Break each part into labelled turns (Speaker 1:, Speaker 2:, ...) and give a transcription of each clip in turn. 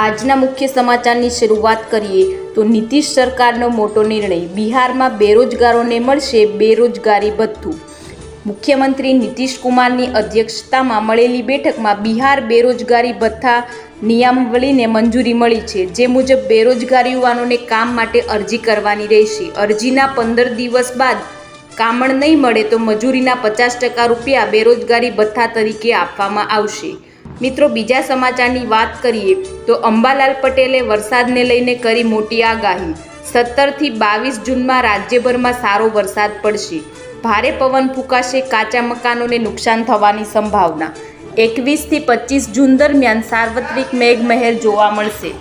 Speaker 1: આજના મુખ્ય સમાચારની શરૂઆત કરીએ તો નીતિશ સરકારનો મોટો નિર્ણય. બિહારમાં બેરોજગારોને મળશે બેરોજગારી ભથ્થું. મુખ્યમંત્રી નીતિશ કુમારની અધ્યક્ષતામાં મળેલી બેઠકમાં બિહાર બેરોજગારી ભથ્થા નિયમાવલીને મંજૂરી મળી છે. જે મુજબ બેરોજગાર યુવાનોને કામ માટે અરજી કરવાની રહેશે. અરજીના પંદર દિવસ બાદ કામણ નહીં મળે તો મજૂરીના પચાસ ટકા રૂપિયા બેરોજગારી ભથ્થા તરીકે આપવામાં આવશે. મિત્રો, બીજા સમાચારની વાત કરીએ તો અંબાલાલ પટેલે વરસાદને લઈને કરી મોટી આગાહી. સત્તરથી બાવીસ જૂનમાં રાજ્યભરમાં સારો વરસાદ પડશે. ભારે પવન ફૂંકાશે, કાચા મકાનોને નુકસાન થવાની સંભાવના. એકવીસથી પચીસ જૂન દરમિયાન સાર્વત્રિક મેઘમહેર જોવા મળશે.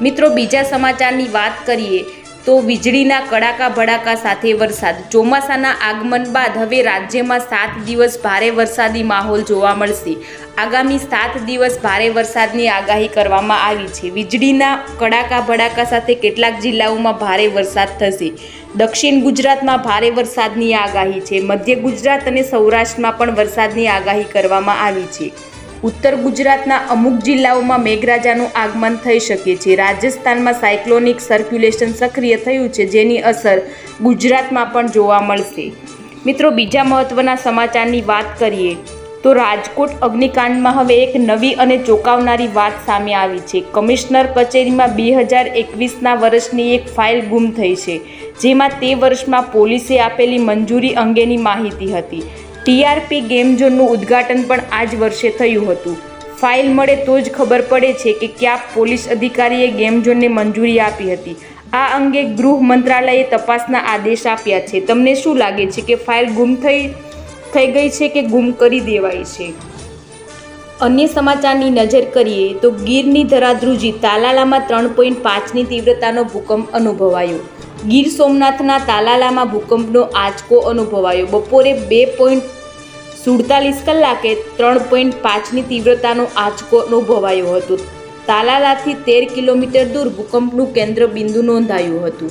Speaker 1: મિત્રો, બીજા સમાચારની વાત કરીએ તો વીજળીના કડાકા ભડાકા સાથે વરસાદ. ચોમાસાના આગમન બાદ હવે રાજ્યમાં સાત દિવસ ભારે વરસાદી માહોલ જોવા મળશે. આગામી સાત દિવસ ભારે વરસાદની આગાહી કરવામાં આવી છે. વીજળીના કડાકા ભડાકા સાથે કેટલાક જિલ્લાઓમાં ભારે વરસાદ થશે. દક્ષિણ ગુજરાતમાં ભારે વરસાદની આગાહી છે. મધ્ય ગુજરાત અને સૌરાષ્ટ્રમાં પણ વરસાદની આગાહી કરવામાં આવી છે. ઉત્તર ગુજરાતના અમુક જિલ્લાઓમાં મેઘરાજાનું આગમન થઈ શકે છે. રાજસ્થાનમાં સાયક્લોનિક સર્ક્યુલેશન સક્રિય થયું છે, જેની અસર ગુજરાતમાં પણ જોવા મળશે. મિત્રો, બીજા મહત્ત્વના સમાચારની વાત કરીએ તો રાજકોટ અગ્નિકાંડમાં હવે એક નવી અને ચોંકાવનારી વાત સામે આવી છે. કમિશનર કચેરીમાં બે હજાર એકવીસના વર્ષની એક ફાઇલ ગુમ થઈ છે, જેમાં તે વર્ષમાં પોલીસે આપેલી મંજૂરી અંગેની માહિતી હતી. ટીઆરપી ગેમ ઝોનનું ઉદ્ઘાટન પણ આ જ વર્ષે થયું હતું. ફાઇલ મળે તો જ ખબર પડે છે કે ક્યાં પોલીસ અધિકારીએ ગેમ ઝોનને મંજૂરી આપી હતી. આ અંગે ગૃહ મંત્રાલયે તપાસના આદેશ આપ્યા છે. તમને શું લાગે છે કે ફાઇલ ગુમ થઈ થઈ ગઈ છે કે ગુમ કરી દેવાઈ છે? અન્ય સમાચારની નજર કરીએ તો ગીરની ધરાધ્રુજી તાલાલામાં ત્રણ પોઈન્ટ પાંચની તીવ્રતાનો ભૂકંપ અનુભવાયો. ગીર સોમનાથના તાલાલામાં ભૂકંપનો આંચકો અનુભવાયો. બપોરે બે પોઈન્ટ સુડતાલીસ કલાકે ત્રણ પોઈન્ટ પાંચની તીવ્રતાનો આંચકો અનુભવાયો હતો. તાલાલાથી તેર કિલોમીટર દૂર ભૂકંપનું કેન્દ્ર બિંદુ નોંધાયું હતું.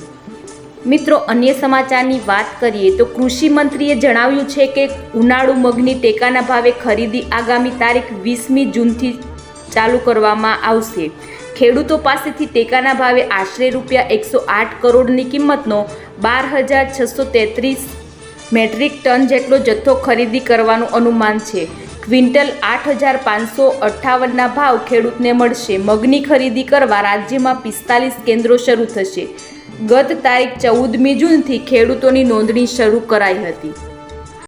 Speaker 1: મિત્રો, અન્ય સમાચારની વાત કરીએ તો કૃષિ મંત્રીએ જણાવ્યું છે કે ઉનાળુ મગની ટેકાના ભાવે ખરીદી આગામી તારીખ વીસમી જૂનથી ચાલુ કરવામાં આવશે. ખેડૂતો પાસેથી ટેકાના ભાવે આશરે રૂપિયા એકસો આઠ કરોડની કિંમતનો બાર હજાર છસો તેત્રીસ મેટ્રિક ટન જેટલો જથ્થો ખરીદી કરવાનું અનુમાન છે. ક્વિન્ટલ આઠ હજાર પાંચસો અઠ્ઠાવનના ભાવ ખેડૂતને મળશે. મગની ખરીદી કરવા રાજ્યમાં પિસ્તાલીસ કેન્દ્રો શરૂ થશે. ગત તારીખ ચૌદમી જૂનથી ખેડૂતોની નોંધણી શરૂ કરાઈ હતી.